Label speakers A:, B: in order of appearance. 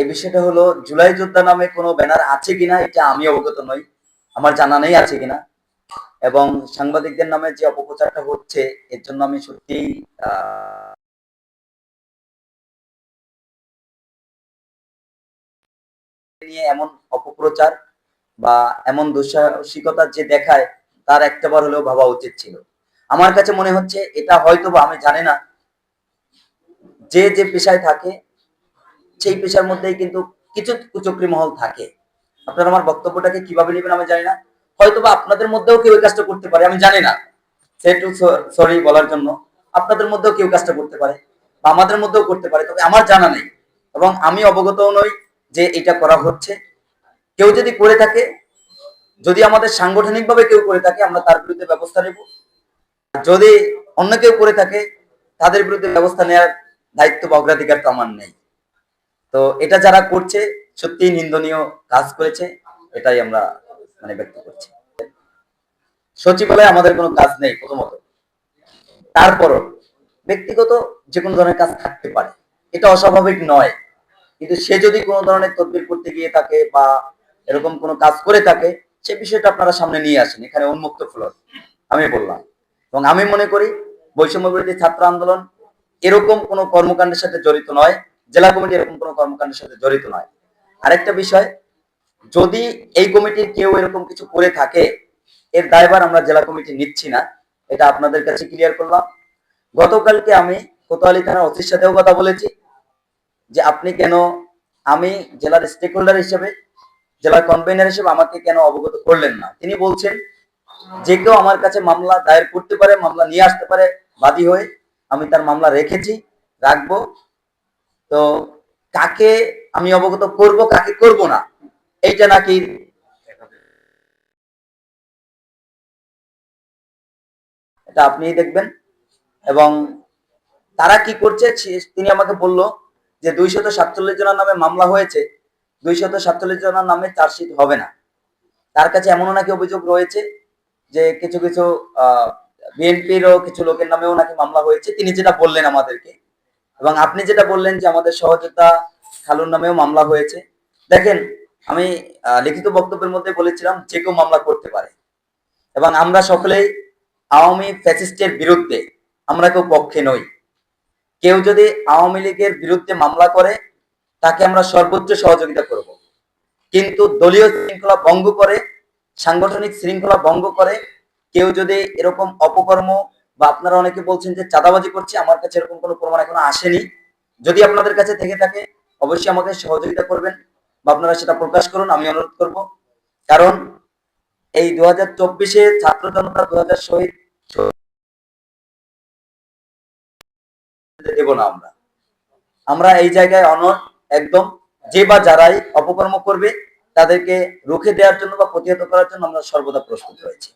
A: এই বিষয়টা হলো, জুলাই যোদ্ধা নামে কোনো ব্যানার আছে কিনা, এটা আমি অবগত নই। আমার জানা নেই আছে কিনা। এবং সাংবাদিকদের নামে যে অপপ্রচারটা হচ্ছে, এর জন্য আমি সত্যি নিয়ে এমন অপপ্রচার বা এমন দুঃসাহসিকতা যে দেখায়, তার একটাবার হলেও ভাবা উচিত ছিল। আমার কাছে মনে হচ্ছে, এটা হয়তো বা আমি জানি না, যে যে পেশায় থাকে সেই পেশার মধ্যেই কিন্তু কিছু কুচক্রি মহল থাকে। আপনারা আমার বক্তব্যটাকে কীভাবে নেবেন আমি জানি না। হয়তো বা আপনাদের মধ্যেও কেউ এই কাজটা করতে পারে, আমি জানি না। সে টু সরি বলার জন্য। আপনাদের মধ্যেও কেউ কাজটা করতে পারে বা আমাদের মধ্যেও করতে পারে, তবে আমার জানা নেই। এবং আমি অবগতও নই যে এটা করা হচ্ছে। কেউ যদি করে থাকে, যদি আমাদের সাংগঠনিকভাবে কেউ করে থাকে, আমরা তার বিরুদ্ধে ব্যবস্থা নেব। যদি অন্য কেউ করে থাকে, তাদের বিরুদ্ধে ব্যবস্থা নেওয়ার দায়িত্ব বা অগ্রাধিকার তো আমার নেই। তো এটা যারা করছে সত্যি নিন্দনীয় কাজ করেছে, এটাই আমরা মানে ব্যক্ত করছি। সচিবালয়ে আমাদের কোনো কাজ নেই প্রথমত। তারপরও ব্যক্তিগত যে কোনো ধরনের কাজ থাকতে পারে। এটা অস্বাভাবিক নয়। কিন্তু সে যদি কোনো ধরনের তদবির করতে গিয়ে থাকে বা এরকম কোনো কাজ করে থাকে, সে বিষয়টা আপনারা সামনে নিয়ে আসেন। এখানে উন্মুক্ত ফ্লোর, আমি বললাম। এবং আমি মনে করি বৈষম্য বিরোধী ছাত্র আন্দোলন এরকম কোনো কর্মকাণ্ডের সাথে জড়িত নয়। জেলা কমিটি এরকম কোনো কর্মকাণ্ডের সাথে জড়িত নয়। আরেকটা বিষয়, যদি এই কমিটির কেউ এরকম কিছু করে থাকে, এর দায়ভার আমরা জেলা কমিটি নিচ্ছি না, এটা আপনাদের কাছে ক্লিয়ার করলাম। গতকালকে আমি কোতোয়ালি থানার অফিস সাথেও কথা বলেছি যে আপনি কেন আমি জেলার স্টেক হোল্ডার হিসেবে জেলার কনভেনার হিসেবে আমাকে কেন অবগত করলেন না? তিনি বলছেন, যে কেউ আমার কাছে মামলা দায়ের করতে পারে, মামলা নিয়ে আসতে পারে, বাদী হয়ে আমি তার মামলা রেখেছি, রাখব। তো কাকে আমি অবগত করব, কাকে করব না, এইটা নাকি এটা আপনিই দেখবেন। এবং তারা কি করছে তিনি আমাকে বলল যে দুইশত সাতচল্লিশ জনের নামে মামলা হয়েছে, দুইশত সাতচল্লিশ জনের নামে চার্জশিট হবে না। তার কাছে এমনও নাকি অভিযোগ রয়েছে যে কিছু কিছু, আহ, বিএনপিরও কিছু লোকের নামেও নাকি মামলা হয়েছে। তিনি যেটা বললেন আমাদেরকে এবং আপনি যেটা বললেন যে আমাদের সহযোদ্ধা খালুর নামেও মামলা হয়েছে, দেখেন, আমি লিখিত বক্তব্যের মধ্যে বলেছিলাম যে কেউ মামলা করতে পারে। এবং আমরা সকলেই আওয়ামী ফ্যাসিস্টের বিরুদ্ধে, আমরা কেউ পক্ষে নই। কেউ যদি আওয়ামী লীগের বিরুদ্ধে মামলা করে, তাকে আমরা সর্বোচ্চ সহযোগিতা করব। কিন্তু দলীয় শৃঙ্খলা ভঙ্গ করে, সাংগঠনিক শৃঙ্খলা ভঙ্গ করে, কেউ যদি এরকম অপকর্ম বা আপনারা অনেকে বলছেন যে চাঁদাবাজি করছে, আমার কাছে এরকম কোনো প্রমাণ এখনও আসেনি। যদি আপনাদের কাছে থেকে থাকে, অবশ্যই আমাকে সহযোগিতা করবেন বা আপনারা সেটা প্রকাশ করুন, আমি অনুরোধ করব। কারণ এই দু হাজার চব্বিশে ছাত্র জনতা দু হাজার শহীদ, দেব না আমরা। আমরা এই জায়গায় অনর একদম যে বা যারাই অপকর্ম করবে, তাদেরকে রুখে দেওয়ার জন্য বা প্রতিহত করার জন্য আমরা সর্বদা প্রস্তুত রয়েছি।